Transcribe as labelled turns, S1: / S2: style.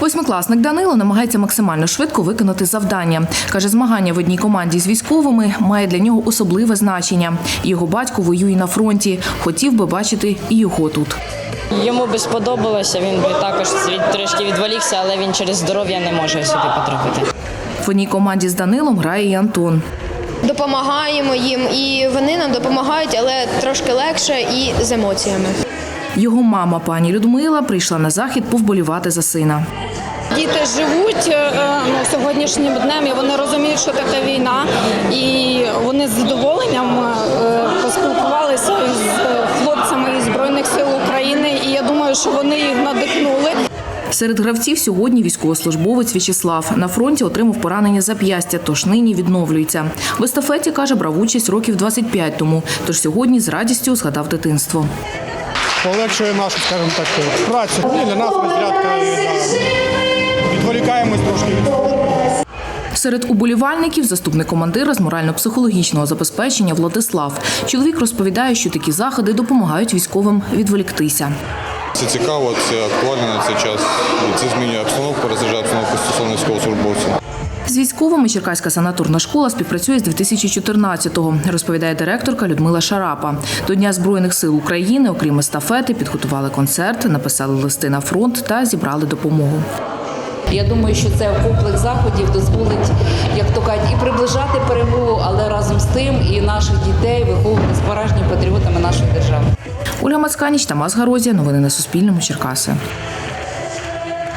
S1: Першокласник Данило намагається максимально швидко виконати завдання. Каже, змагання в одній команді з військовими має для нього особливе значення. Його батько воює на фронті. Хотів би бачити і його тут.
S2: Йому би сподобалося, він би також трішки відволікся, але він через здоров'я не може сюди потрапити.
S1: В одній команді з Данилом грає і Антон.
S3: допомагаємо їм, і вони нам допомагають, але трошки легше і з емоціями.
S1: Його мама, пані Людмила, прийшла на захід повболівати за сина.
S4: Діти живуть е, ну, сьогоднішнім днем, і вони розуміють, що таке війна, і вони з задоволенням е, поспілкувалися з е, хлопцями із збройних сил України. І я думаю, що вони їх надихнули.
S1: Серед гравців сьогодні військовослужбовець В'ячеслав. На фронті отримав поранення зап'ястя, тож нині відновлюється. В естафеті, каже, брав участь років 25 тому, тож сьогодні з радістю згадав дитинство.
S5: Полегшує нашу, скажімо так, працю. І для нас розрядка відволікаємось трошки від.
S1: Серед уболівальників заступник командира з морально-психологічного забезпечення Владислав. Чоловік розповідає, що такі заходи допомагають військовим відволіктися.
S6: Це цікаво, це актуально на цей час. Це змінює обстановку, розряджає обстановку стосовно військовослужбовців.
S1: З військовими Черкаська санаторна школа співпрацює з 2014-го, розповідає директорка Людмила Шарапа. До Дня Збройних сил України, окрім естафети, підготували концерт, написали листи на фронт та зібрали допомогу.
S7: Я думаю, що це комплекс заходів дозволить, як то кажуть, і приближати перемогу, але разом з тим і наших дітей виховувати справжніми патріотами нашої держави.
S1: Ольга Мацканіч, Тамас Гарозія. Новини на Суспільному. Черкаси.